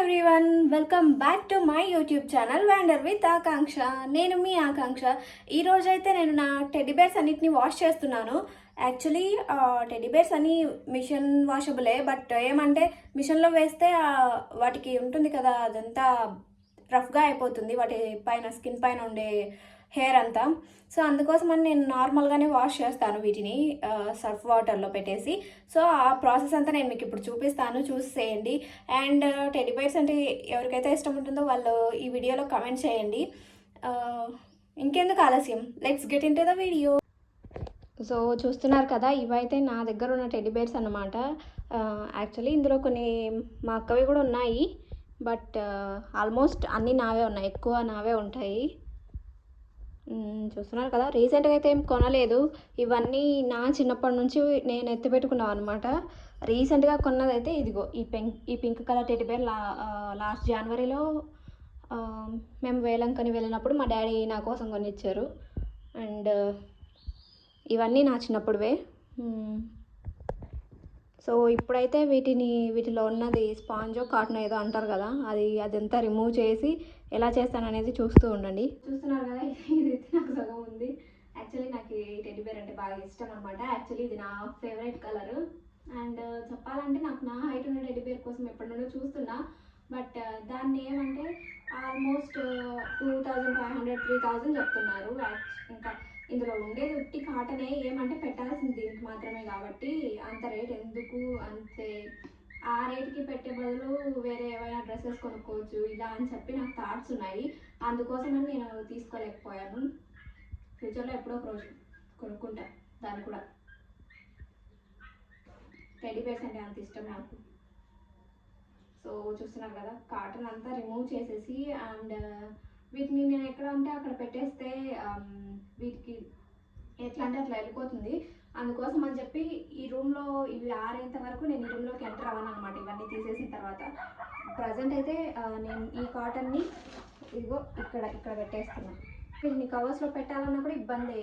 Everyone welcome back to my YouTube channel wander with Akanksha నేను మీ ఆకాంక్ష ఈరోజైతే నేను నా టెడ్డీబేర్స్ అన్నిటిని వాష్ చేస్తున్నాను. యాక్చువల్లీ టెడ్డీ అని అన్ని మిషన్ వాషబులే బట్ ఏమంటే మిషన్లో వేస్తే వాటికి ఉంటుంది కదా అదంతా రఫ్గా అయిపోతుంది వాటి పైన స్కిన్ పైన ఉండే హెయిర్ అంతా. సో అందుకోసమని నేను నార్మల్గానే వాష్ చేస్తాను వీటిని సర్ఫ్ వాటర్లో పెట్టేసి. సో ఆ ప్రాసెస్ అంతా నేను మీకు ఇప్పుడు చూపిస్తాను చూసేయండి అండ్ టెడ్డీ బైర్స్ అంటే ఎవరికైతే ఇష్టం ఉంటుందో వాళ్ళు ఈ వీడియోలో కమెంట్ చేయండి. ఇంకెందుకు ఆలస్యం? Let's get into the video. So చూస్తున్నారు కదా ఇవైతే నా దగ్గర ఉన్న టెడ్డీ బేర్స్ అన్నమాట. యాక్చువల్లీ ఇందులో కొన్ని మా అక్కవి కూడా ఉన్నాయి. బట్ ఆల్మోస్ట్ అన్నీ నావే ఉన్నాయి. ఎక్కువ నావే ఉంటాయి. చూస్తున్నారు కదా? రీసెంట్గా అయితే ఏం కొనలేదు. ఇవన్నీ నా చిన్నప్పటి నుంచి నేను ఎత్తిపెట్టుకున్నాను అనమాట రీసెంట్గా కొన్నదైతే ఇదిగో ఈ పింక్ ఈ పింక్ కలర్ టెడ్డి బేర్ లా లాస్ట్ జనవరిలో మేము వేలంకని వెళ్ళినప్పుడు మా డాడీ నా కోసం కొనిచ్చారు. అండ్ ఇవన్నీ నా చిన్నప్పుడువే. సో ఇప్పుడైతే వీటిని వీటిలో ఉన్నది స్పాంజో కాటన్ ఏదో అంటారు కదా అది అదంతా రిమూవ్ చేసి ఎలా చేస్తాను అనేది చూస్తూ ఉండండి. చూస్తున్నారు కదా ఇది నాకు సగం ఉంది. యాక్చువల్లీ నాకు ఈ టెడ్డీ బేర్ అంటే బాగా ఇష్టం అనమాట యాక్చువల్లీ ఇది నా ఫేవరెట్ కలర్ అండ్ చెప్పాలంటే నాకు నా హైట్ ఉన్న టెడ్డీ బేర్ కోసం ఎప్పటి నుండో చూస్తున్నా. బట్ uh, దాన్ని ఏమంటే almost two thousand five hundred three thousand చెప్తున్నారు. ఇంకా ఇందులో ఉండేది ఉట్టి కాటనే ఏమంటే పెట్టాల్సింది దీనికి మాత్రమే కాబట్టి అంత రేట్ ఎందుకు? అంతే. ఆ రేట్కి పెట్టే బదులు వేరే ఏమైనా డ్రెస్సెస్ కొనుక్కోవచ్చు ఇలా అని చెప్పి నాకు థాట్స్ ఉన్నాయి. అందుకోసమని నేను తీసుకోలేకపోయాను. ఫ్యూచర్లో ఎప్పుడో ఒక రోజు కొనుక్కుంటా దాన్ని కూడా. టెడీ బేర్స్ అంటే అంత ఇష్టం నాకు. సో చూస్తున్నారు కదా కాటన్ అంతా రిమూవ్ చేసేసి అండ్ వీటిని నేను ఎక్కడ అంటే అక్కడ పెట్టేస్తే వీటికి ఎట్లా అంటే అట్లా వెళ్ళిపోతుంది. అందుకోసం అని చెప్పి ఈ రూమ్లో ఇవి ఆరేంత వరకు నేను ఈ రూమ్లోకి ఎంటర్ అవ్వను అనమాట ఇవన్నీ తీసేసిన తర్వాత ప్రజెంట్ అయితే నేను ఈ కాటన్ని ఇదిగో ఇక్కడ ఇక్కడ పెట్టేస్తున్నాను వీటిని కవర్స్లో పెట్టాలన్నా కూడా ఇబ్బంది.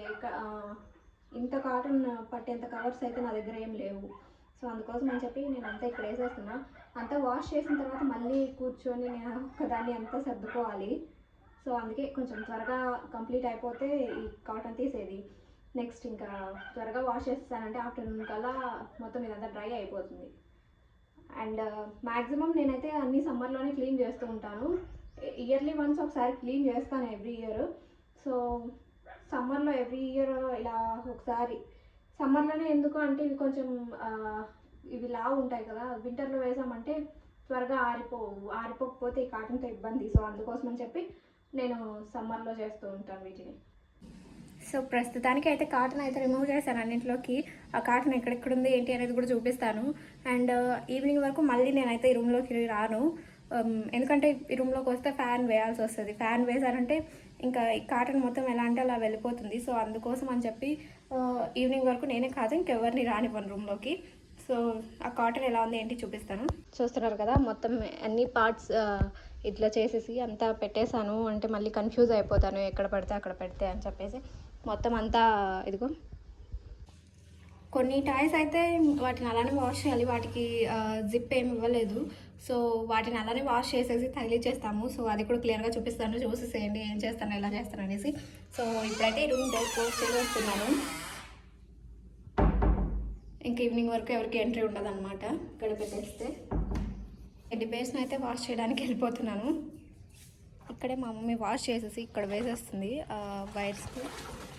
ఇంత కాటన్ పట్టేంత కవర్స్ అయితే నా దగ్గర ఏం లేవు. సో అందుకోసం అని చెప్పి నేను అంతా ఇక్కడ వేసేస్తున్నా. అంతా వాష్ చేసిన తర్వాత మళ్ళీ కూర్చొని నేను ఒకదాన్ని అంతా సర్దుకోవాలి. సో అందుకే కొంచెం త్వరగా కంప్లీట్ అయిపోతే ఈ కాటన్ తీసేది. నెక్స్ట్ ఇంకా త్వరగా వాష్ చేస్తానంటే ఆఫ్టర్నూన్ కల్లా మొత్తం ఇదంతా డ్రై అయిపోతుంది. అండ్ మ్యాక్సిమం నేనైతే అన్ని సమ్మర్లోనే క్లీన్ చేస్తూ ఉంటాను. ఇయర్లీ వన్స్ ఒకసారి క్లీన్ చేస్తాను ఎవ్రీ ఇయర్. సో సమ్మర్లో ఎవ్రీ ఇయర్ ఇలా ఒకసారి. సమ్మర్లోనే ఎందుకు అంటే ఇవి కొంచెం ఇవి లావు ఉంటాయి కదా వింటర్లో వేసామంటే త్వరగా ఆరిపోవు ఆరిపోకపోతే ఈ కాటన్తో ఇబ్బంది. సో అందుకోసం అని చెప్పి నేను సమ్మర్లో చేస్తూ ఉంటాను వీటిని. సో ప్రస్తుతానికి అయితే కాటన్ అయితే రిమూవ్ చేశాను అన్నింటిలోకి. ఆ కాటన్ ఎక్కడెక్కడ ఉంది ఏంటి అనేది కూడా చూపిస్తాను. అండ్ uh, ఈవినింగ్ వరకు మళ్ళీ నేనైతే ఈ రూమ్లోకి రాను. Um, ఎందుకంటే ఈ రూమ్లోకి వస్తే ఫ్యాన్ వేయాల్సి వస్తుంది. ఫ్యాన్ వేశారంటే ఇంకా ఈ కాటన్ మొత్తం ఎలా అంటే అలా వెళ్ళిపోతుంది. సో అందుకోసం అని చెప్పి uh, ఈవినింగ్ వరకు నేనే కాదు ఇంకెవరిని రానివ్వను రూమ్లోకి సో ఆ కాటన్ ఎలా ఉంది ఏంటి చూపిస్తాను. చూస్తున్నారు కదా మొత్తం అన్ని పార్ట్స్ ఇట్లా చేసేసి అంతా పెట్టేశాను. అంటే మళ్ళీ కన్ఫ్యూజ్ అయిపోతాను. ఎక్కడ పడితే అక్కడ పెడితే అని చెప్పేసి. మొత్తం అంతా ఇదిగో. కొన్ని టాయ్స్ అయితే వాటిని అలానే వాష్ చేయాలి. వాటికి జిప్ ఏమి ఇవ్వలేదు. సో వాటిని అలానే వాష్ చేసేసి తగిలిచ్చేస్తాము. సో అది కూడా క్లియర్గా చూపిస్తాను. చూసేసేయండి. ఏం చేస్తాను ఎలా చేస్తాను అనేసి. సో ఇప్పుడైతే ఈ రూమ్ డోర్ క్లోజ్ చేసేస్తున్నాను. ఇంక ఈవినింగ్ వరకు ఎవరికి ఎంట్రీ ఉండదు అనమాట ఇక్కడ పెట్టేస్తే బేస్ని అయితే వాష్ చేయడానికి వెళ్ళిపోతున్నాను. ఇక్కడే మా మమ్మీ వాష్ చేసేసి ఇక్కడ వేసేస్తుంది. వైర్స్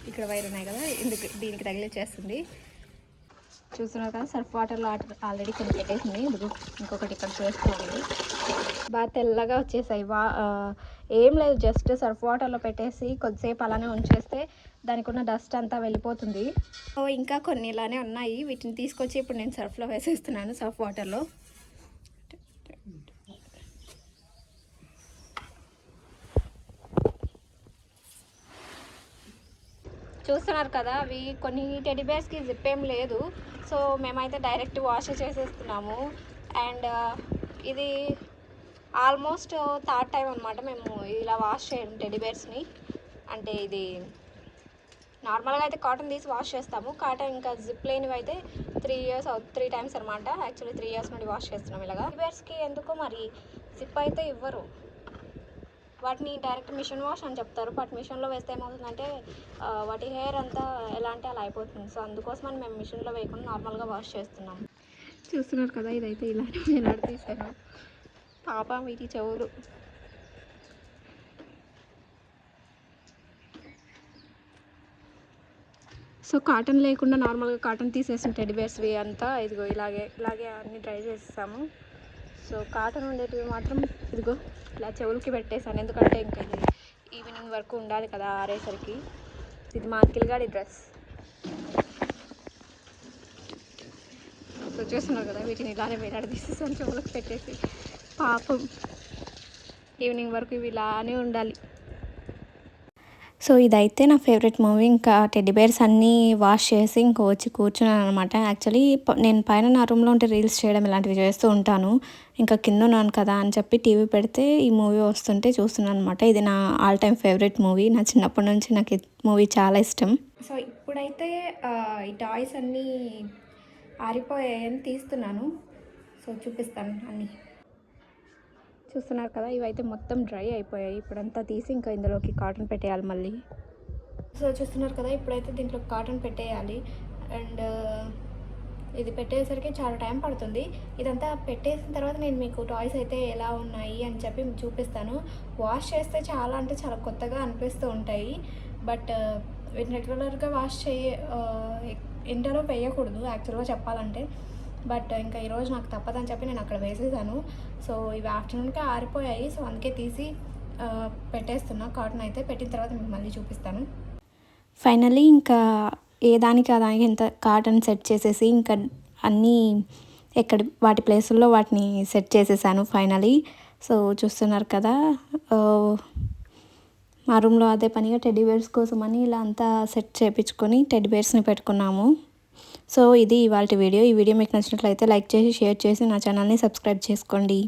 ఇక్కడ వైర్ ఉన్నాయి కదా ఇందుకు దీనికి తగిలిచ్చేస్తుంది చూస్తున్నారు కదా సర్ఫ్ వాటర్లో ఆల్రెడీ కొన్ని పెట్టేసింది. ఇదిగో ఇంకొకటి ఇక్కడ చేసుకోవాలి బాగా తెల్లగా వచ్చేసాయి. వా ఏం లేదు జస్ట్ సర్ఫ్ వాటర్లో పెట్టేసి కొద్దిసేపు అలానే ఉంచేస్తే దానికి ఉన్న డస్ట్ అంతా వెళ్ళిపోతుంది. ఇంకా కొన్ని ఇలానే ఉన్నాయి. వీటిని తీసుకొచ్చి ఇప్పుడు నేను సర్ఫ్లో వేసేస్తున్నాను సర్ఫ్ వాటర్లో. చూస్తున్నారు కదా అవి కొన్ని టెడ్డీ బేర్స్కి జిప్ ఏం లేదు. సో మేమైతే డైరెక్ట్ వాష్ చేసేస్తున్నాము. అండ్ uh, ఇది ఆల్మోస్ట్ థర్డ్ టైం అనమాట మేము ఇలా వాష్ చేయడం టెడ్డీ బేర్స్ని అంటే ఇది నార్మల్గా అయితే కాటన్ తీసి వాష్ చేస్తాము. కాటన్ ఇంకా జిప్ లేనివి అయితే త్రీ ఇయర్స్ త్రీ టైమ్స్ అనమాట యాక్చువల్లీ త్రీ ఇయర్స్ నుండి వాష్ చేస్తున్నాం ఇలాగా. బేర్స్కి ఎందుకో మరి జిప్ అయితే ఇవ్వరు. వాటిని డైరెక్ట్ మిషన్ వాష్ అని చెప్తారు. బట్ మిషన్లో వేస్తే ఏమవుతుందంటే వాటి హెయిర్ అంతా ఎలా అంటే అలా అయిపోతుంది. సో అందుకోసమని మేము మిషన్లో వేయకుండా నార్మల్గా వాష్ చేస్తున్నాం. చూస్తున్నారు కదా ఇదైతే ఇలాంటి వేలాడి తీసాను పాప వీటి చెవులు. సో కాటన్ లేకుండా నార్మల్గా కాటన్ తీసేసిన టెడ్డి బేర్స్వి అంతా ఇదిగో ఇలాగే ఇలాగే అన్ని డ్రై చేసేసాము. సో కాటన్ ఉండేటివి మాత్రం ఇదిగో ఇలా చెవులకి పెట్టేశాను. ఎందుకంటే ఇంకా ఇది ఈవినింగ్ వరకు ఉండాలి కదా ఆరేసరికి. ఇది మా అంకిల్ గారి డ్రెస్. సో చూస్తున్నారు కదా వీటిని ఇలానే వేలాడ తీసేసాను చెవులకు పెట్టేసి. పాపం. ఈవినింగ్ వరకు ఇవి ఇలానే ఉండాలి. సో ఇదైతే నా ఫేవరెట్ మూవీ. ఇంకా టెడ్డీ బేర్స్ అన్నీ వాష్ చేసి ఇంకా వచ్చి కూర్చున్నాను అనమాట యాక్చువల్లీ ప- నేను పైన నా రూమ్లో ఉంటే రీల్స్ చేయడం ఇలాంటివి చేస్తూ ఉంటాను. ఇంకా కింద ఉన్నాను కదా అని చెప్పి టీవీ పెడితే ఈ మూవీ వస్తుంటే చూస్తున్నాను అనమాట ఇది నా ఆల్ టైమ్ ఫేవరెట్ మూవీ. నా చిన్నప్పటి నుంచి నాకు ఈ మూవీ చాలా ఇష్టం. సో ఇప్పుడైతే ఈ టాయ్స్ అన్నీ ఆరిపోయాయని తీస్తున్నాను. సో చూపిస్తాను అన్నీ. చూస్తున్నారు కదా ఇవైతే మొత్తం డ్రై అయిపోయాయి. ఇప్పుడంతా తీసి ఇంకా ఇందులోకి కాటన్ పెట్టేయాలి మళ్ళీ. సో చూస్తున్నారు కదా ఇప్పుడైతే దీంట్లో కాటన్ పెట్టేయాలి. అండ్ ఇది పెట్టేసరికి చాలా టైం పడుతుంది. ఇదంతా పెట్టేసిన తర్వాత నేను మీకు టాయ్స్ అయితే ఎలా ఉన్నాయి అని చెప్పి చూపిస్తాను. వాష్ చేస్తే చాలా అంటే చాలా కొత్తగా అనిపిస్తూ ఉంటాయి. బట్ రెగ్యులర్గా వాష్ చేయ ఎండలో వేయకూడదు యాక్చువల్గా చెప్పాలంటే. బట్ ఇంకా ఈరోజు నాకు తప్పదని చెప్పి నేను అక్కడ వేసేసాను. సో ఇవి ఆఫ్టర్నూన్కే ఆరిపోయాయి. సో అందుకే తీసి పెట్టేస్తున్నా. కాటన్ అయితే పెట్టిన తర్వాత మీకు మళ్ళీ చూపిస్తాను. ఫైనలీ ఇంకా ఏ దానికి ఆ దానికి ఎంత కాటన్ సెట్ చేసేసి ఇంకా అన్నీ ఎక్కడ వాటి ప్లేసుల్లో వాటిని సెట్ చేసేసాను ఫైనలీ సో చూస్తున్నారు కదా మా రూమ్లో అదే పనిగా టెడ్డీ బేర్స్ కోసం అని ఇలా అంతా సెట్ చేయించుకొని టెడ్డీ బేర్స్ని పెట్టుకున్నాము. సో ఇది ఇవాళ వీడియో. ఈ వీడియో మీకు నచ్చినట్లయితే లైక్ చేసి షేర్ చేసి నా ఛానల్ని సబ్స్క్రైబ్ చేసుకోండి.